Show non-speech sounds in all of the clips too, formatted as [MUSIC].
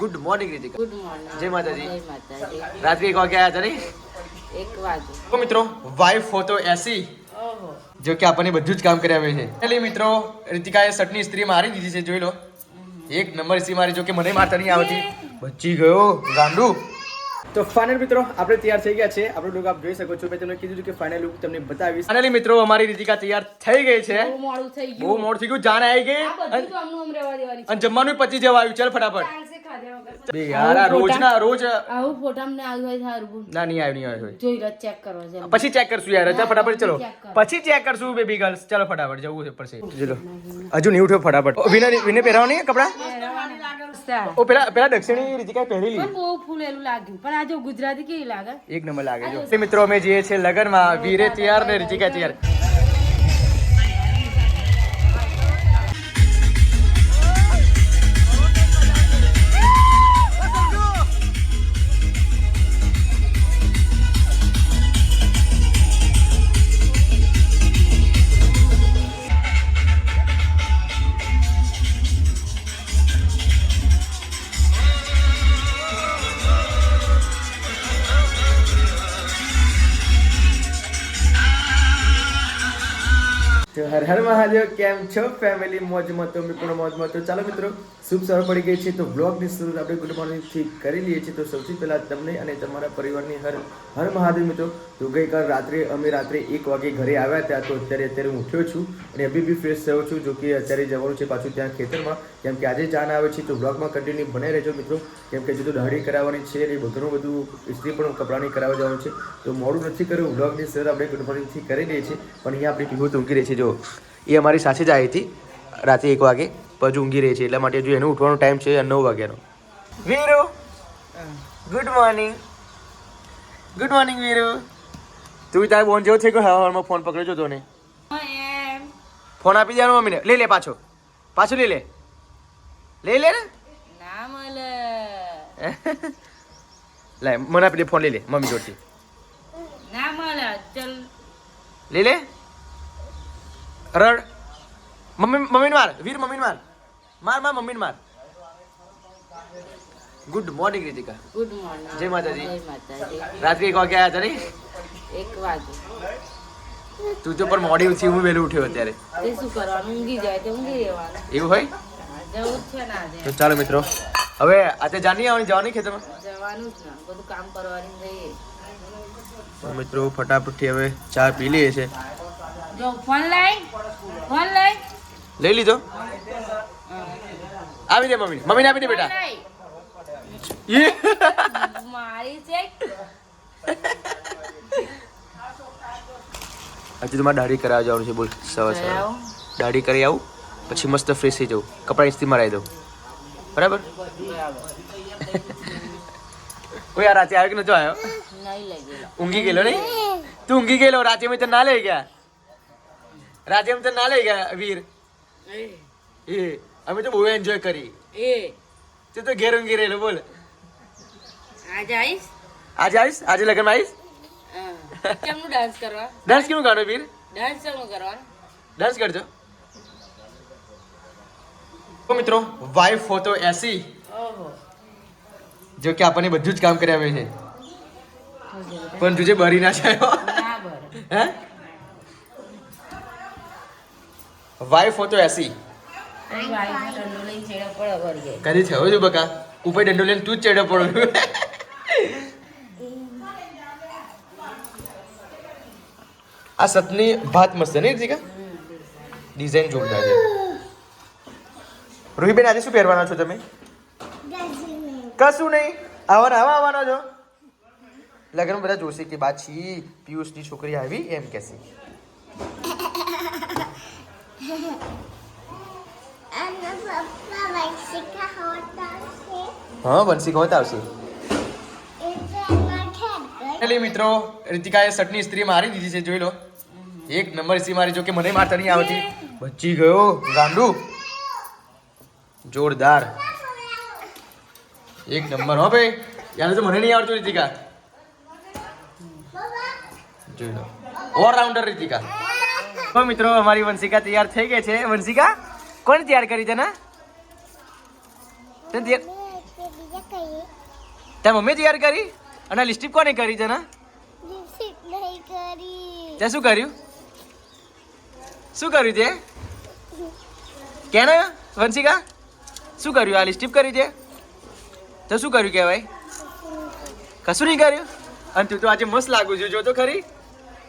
Good morning Ritika good morning જય માતાજી. જય માતાજી રાત્રે એક વાગે આવ્યા હતા નહીં એક વાગે તો મિત્રો વાઈફ ફોટો એસી ઓહો જો કે આપણને બધું જ કામ કર્યા આવે છે એટલે મિત્રો રીતિકાએ સટની સ્ત્રી મારી દીધી છે જોઈ લો એક નંબર સ્ત્રી મારી જો કે મને મારતા નહીં આવતી બચી ગયો ગાંડુ તો ફાઇનલ મિત્રો આપણે તૈયાર થઈ ગયા છે. આપણો લુક આપ જોઈ શકો છો. મેં તમને કીધું કે ફાઇનલ લુક તમને બતાવીશ. ફાઇનલી મિત્રો અમારી રીતિકા તૈયાર થઈ ગઈ છે. બહુ મોડું થઈ બહુ ગયું. મોડ થઈ ગયું જાણ આવી ગઈ. અને- તો આમનું આમ રહેવા દેવાની છે. અને જમવાનું પચી જવા આવ્યું. ચાલ ફટાફટ. ચાલશે ખાધા વગર. બે યાર આ રોજ આવું ફોટામાં ને આવ્યું હોય સારું ના નહીં આવ્યું નહીં આવ્યું જોઈ રહ્યો ચેક કરો છે પછી ચેક કરશું યાર ચાલ ફટાફટ ચલો. પછી ચેક કરશું બેબી ગર્લ્સ ચાલો ફટાફટ જવું છે પડશે ચલો હજુ નહીં ઉઠ્યો ફટાફટ. વિને વિને પહેરાવ નહીં કપડા? ઓ પેલા પેલા દક્ષિણી રીતિકા પહેરેલી? પણ બહુ ફૂલેલું લાગ્યું. પણ આ ગુજરાતી કેવી લાગે? એક નંબર લાગે જો. મિત્રો અમે જઈએ છીએ લગનમાં વીરે તૈયાર ને રીતિકા તૈયાર. હર મહાદેવ, કેમ છો? ફેમિલી મોજમાં તો મિત્રો મોજમાં તો. ચાલો મિત્રો, શુભ સવાર પડી ગઈ છે, તો બ્લોગની શરૂઆત આપણે ગુડ મોર્નિંગથી કરી લઈએ છીએ. તો સૌથી પહેલાં તમને અને તમારા પરિવારની હર હર મહાદેવ મિત્રો, તો ગઈકાલ રાત્રે, અમે રાત્રે એક વાગે ઘરે આવ્યા હતા, તો અત્યારે અત્યારે હું ઉઠ્યો છું અને અભી બી ફ્રેશ થયો છું, જો કે અત્યારે જવાનું છે પાછું ત્યાં ખેતરમાં. કેમ કે આજે જાન આવે છે, તો બ્લોગમાં કન્ટિન્યુ બને રહેજો મિત્રો. કેમ કે જો દાઢી કરાવવાની છે અને બધું બધું ઇસ્ત્રી પણ કપડાની કરાવવા જવાનું છે. તો મોડું નથી કર્યું બ્લોગની શરૂઆત આપણે ગુડ મોર્નિંગથી કરી લઈએ છીએ. પણ અહીંયા આપણી તો ઊંઘી રહી છે, જો. એ અમારી સાથે જ આવી હતી રાતે એક વાગે. પછી ઊંઘી રહી છે એટલા માટે જો એનો ઉઠવાનો ટાઈમ છે નવ વાગ્યાનો. Viru good morning good morning Viru. તું તારે બોન જેવો થઈ ગયો હવામાં ફોન પકડ્યો તો ને ફોન આપી દેવાનો મમ્મીને. લઈ લે પાછો. પાછો લઈ લે. લઈ લે ને. ના લે [LAUGHS] મને આપી દે ફોન લઈ લે મમ્મી જોડથી. ના મળે ચલ. લઈ લે. રડ. મમ્મી મમ્મીને માર. વીર મમ્મીને માર. માર માર મમ્મીને માર. Good morning Ritika good morning જય માતાજી. રાત્રે એક વાગે આવ્યા હતા નહીં? એક વાગે. તું તો પણ મોડી ઉઠી હું વહેલું ઉઠ્યો અત્યારે. તે શું કરવાનું? ઊંઘી જાય તો ઊંઘી રહેવાનું. એવું હોય? જવું છે ને તો ચાલો મિત્રો હવે આજે જાની આવવાની? જવાની ખેતરમાં? જવાનું જ ના. બધું કામ કરવાની જઈએ તો મિત્રો ફટાફટથી હવે ચા પી લઈએ છે. જો ફોન લાઈ ફોન લાઈ લઈ લીધો? આવી દે મમ્મી. મમ્મીને આપી દે બેટા. ફોન લાઈ. ઈ. મારી છે. હજુ તો મારે દાઢી કરાવવા જવાનું છે બોલ. સવાર સવાર કરાવો. દાઢી કરી આવું પછી મસ્ત ફ્રેશ થઈ જાઉં. કપડાં ઇસ્ત્રી મરાવી દઉં. બરાબર? કોઈ આ રાતે આવ્યો કે નતો આવ્યો? નહીં લાગેલો ઊંઘી ગયેલો નહીં? તું ઊંઘી ગયેલો રાતે અમે તને ના લઈ ગયા? રાતે અમે તો ના લઈ ગયા વીર. એ. અમે તો બહુ એન્જોય કરી. એ. તું તો ઘેર ઊંઘી રહેલો બોલ. આજે આવીશ? આજે આવીશ? આજે લગન આવીશ? કેમનું ડાન્સ કરવા? ડાન્સ કેવું ગાનો વીર? ડાન્સ કેમનું કરવાનું? ડાન્સ કરજો. મિત્રો વાઈફ ફોટો એસી જો કે આપણને બધું જ કામ કરી આવે છે. પણ તુજે બરી ના છે હે? વાઇફ ફોટો એસી. કદી થયો છું બકા. ઉપર ડંડો લઈને તું જ ચડ્યો પડો. આ સતની ભાત મસ્ત નહીં રીતિકા ડિઝાઇન જોરદાર છે. રૂહીબેન આજે શું પહેરવાના છો તમે? કશું નહીં. આવવાના આવા આવવાના છો. લગ્ન બધા જોશે કે બાછી પિયુષની છોકરી આવી એમ કહેશે. પપ્પા વૈશિકા હોતા હા આવશે. એટલે મિત્રો રીતિકાએ શર્ટની સ્ત્રી મારી દીધી છે જોઈ લો. એક નંબર સ્ત્રી મારી જો કે મને મારતા નહીં આવતી. બચી ગયો ગાંડુ. જોરદાર. એક નંબર હો ભાઈ. યાર તો મને નહીં આવડતું રીતિકા. જોઈ લો. ઓલરાઉન્ડર રીતિકા. તો મિત્રો, અમારી વંશિકા તૈયાર થઈ ગઈ છે. વંશિકા, કોણ તૈયાર કરી છે તને તે મમ્મી તૈયાર કરી? અને લિપસ્ટિક કોને કરી તને તે શું કર્યું? શું કર્યું તે? કેને, વંશિકા? શું કર્યું? આ લિપસ્ટિક કરી તે? તો શું કર્યું કહેવાય? કશું નહીં કર્યું? અને તું તો આજે મસ્ત લાગુ છું. જો તો ખરી.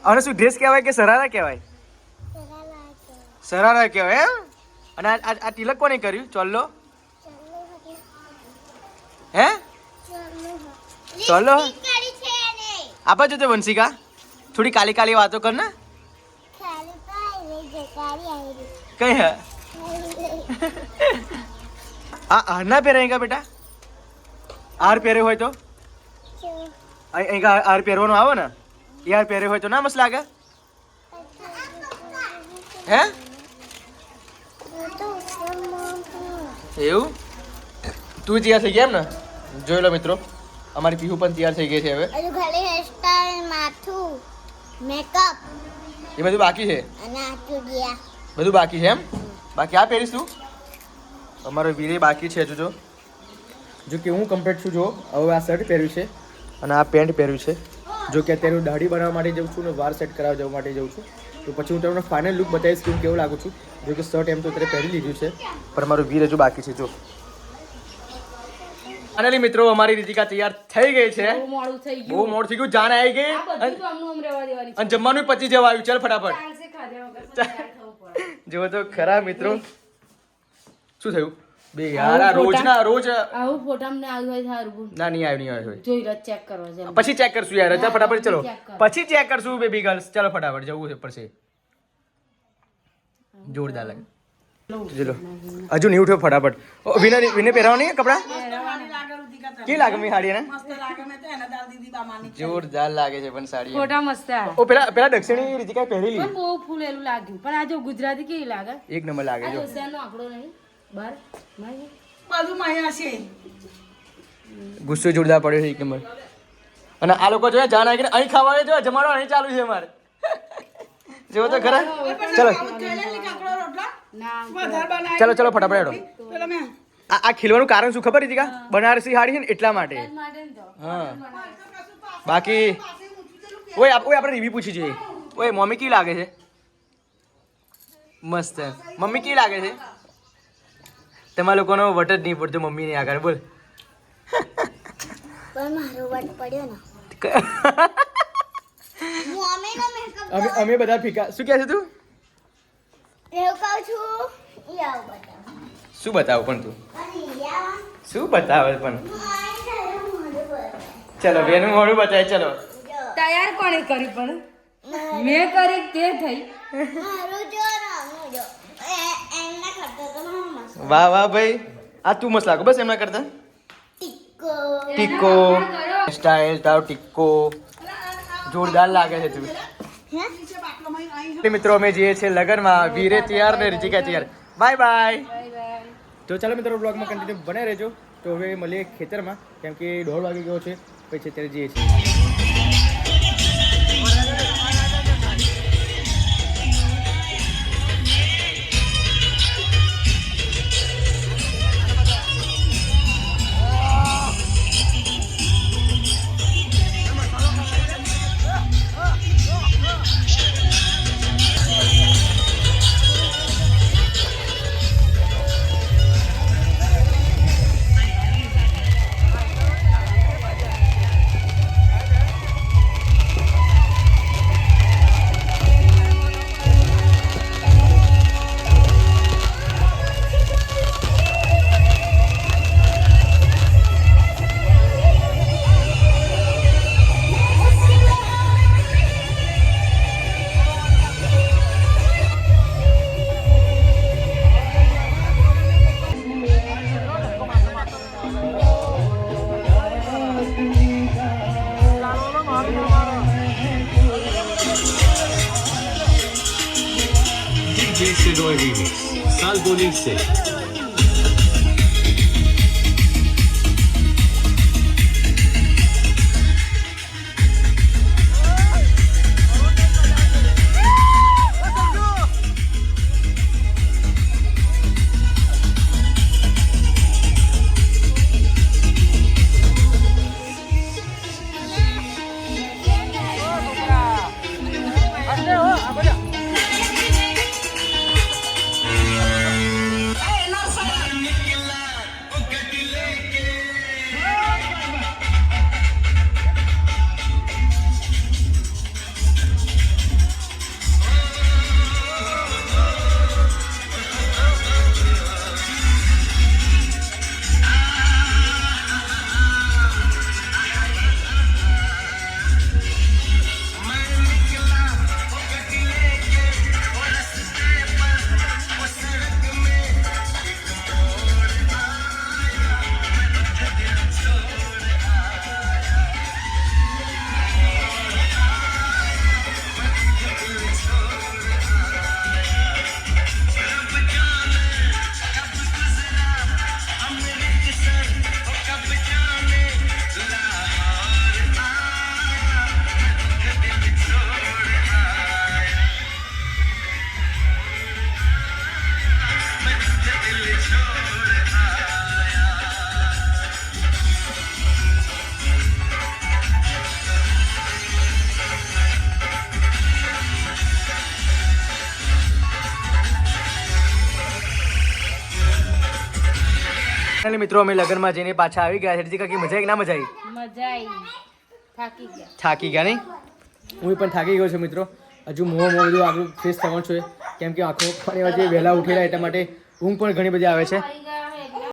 અને શું ડ્રેસ કહેવાય કે સરારા કહેવાય? સરારા કહેવાય એમ અને આ તિલક કોને કર્યું? ચોલ્લો? હે? ચાલો ચાલો. લિપસ્ટિક કરી છે ને આપા જો વંશિકા, થોડી કાલી કાલી વાતો કર ને. કઈ હે? આ હાર ના કા બેટા? હાર પહેર્યો હોય તો? અહીં હાર પહેરવાનો આવે ને. એ હાર પહેર્યો હોય તો ના મસ્ત લાગે? હે? એવું? તું તૈયાર થઈ ગયા એમ ને? જોઈ લો મિત્રો અમારી પીહુ પણ તૈયાર થઈ ગઈ છે હવે. ખાલી હેરસ્ટાઈલ માથું મેકઅપ એ બધું બાકી છે? બધું બાકી છે એમ? બાકી આ પહેરીશ તું? અમારો વીરે બાકી છે હજુ જો. જો કે હું કમ્પ્લીટ છું જો. હવે આ શર્ટ પહેર્યું છે અને આ પેન્ટ પહેર્યું છે. જો કે અત્યારે હું દાઢી બનાવવા માટે જાઉં છું ને વાર સેટ કરાવવા જવા માટે જઉં છું. તો પછી હું તમને ફાઇનલ લુક બતાવીશ કે હું કેવું લાગુ છું. જો કે શર્ટ એમ તો અત્યારે પહેરી લીધું છે. પણ મારું વીર હજુ બાકી છે જો. ફાઇનલી મિત્રો અમારી રીતિકા તૈયાર થઈ ગઈ છે. બહુ મોડું થઈ ગયું. મોડ થઈ ગયું. જાન આવી ગઈ. અને જમવાનું પચી જવા આવ્યું. ચાલ ફટાફટ. ચાલશે ખાધા વગર પણ તૈયાર થવું પડે. જો તો ખરા મિત્રો. શું થયું? બે યાર આ રોજ આવું ફોટામાં ને આવ્યું હોય સારું ના નહીં આવ્યું નહીં આવ્યું જોઈ લો ચેક કરવા છે પછી ચેક કરશું યાર ચાલ ફટાફટ ચલો. પછી ચેક કરશું બેબી ગર્લ્સ ચલો ફટાફટ જવું છે પડશે જોરદાર લાગે. ચલો. હજુ નહીં ઉઠ્યો ફટાફટ. વિને વિને પહેરાવવાની કપડા? કે લાગે મી સાડી ને જોરદાર લાગે છે પણ સાડી ફોટા મસ્ત ઓ પેલા પેલા દક્ષિણી રીતિકા પહેરેલી. પણ બહુ ફૂલેલું લાગ્યું. પણ આ જો ગુજરાતી કેવી લાગે? એક નંબર લાગે જો. આંકડો નહીં. બાર? માય. ગુસ્સો જોરદાર પડ્યો છે એક નંબર. અને આ લોકો જોયા જાણ આવી અહીં ખાવા આવે જો જમાડો અહીં ચાલુ છે અમારે. જો તો ખરા? ચલો. ના ચલો ચલો ફટાફટ હેડો આ આ ખીલવાનું કારણ શું ખબર હતી કા બનારસી હાડી છે ને એટલા માટે. હા. બાકી ઓય આપ- ઓય આપણે રિવ્યુ પૂછી જોઈએ. ઓય મમ્મી કેવી લાગે છે? મસ્ત. મમ્મી કેવી લાગે છે? તમારા લોકોનો વટ જ નહીં પડતો મમ્મીની આગળ બોલ. પણ મારો વટ પડ્યો ને. અમે અમે અમે બધા ફીકા શું કહે છે તું? એવું કહું છું બતાવો. શું બતાવું પણ તું? અને ઈ આવા. શું બતાવે પણ? ચલો બેનું મોડું બતાવે ચલો. તૈયાર કોણે કરી પણ? મેં કરી તે થઈ. મારું જો રંગનું જો એ એમ ના કરતો તો મારું મસ્ત વાહ વાહ ભાઈ. આ તું મસ્ત લાગો બસ એમના કરતા. ટીકો. સ્ટાઇલ તારો ટીકો. જોરદાર લાગે છે તું. મિત્રો અમે જઈએ છીએ લગનમાં. વીરે તૈયાર ને રીતિકા તૈયાર. Bye bye. તો ચાલો મિત્રો બ્લોગમાં કન્ટિન્યુ બને રહેજો. તો હવે મળીએ ખેતરમાં કેમ કે દોઢ વાગી ગયો છે. પછી અત્યારે જઈએ છીએ. Maxi Doerini. Sal Bolinse. Finally મિત્રો અમે લગ્નમાં જઈને પાછા આવી ગયા છે. કાકી મજા આવી ના મજા આવી મજા આવી થાકી ગયા. થાકી ગયા નહીં? હું પણ થાકી ગયો છું મિત્રો. હજુ મોં મોં બધું આગળ ફેસ થવાનું છે. કેમ કે આખો ફરી વચ્ચે વહેલા ઉઠેલા એટલા માટે ઊંઘ પણ ઘણી બધી આવે છે.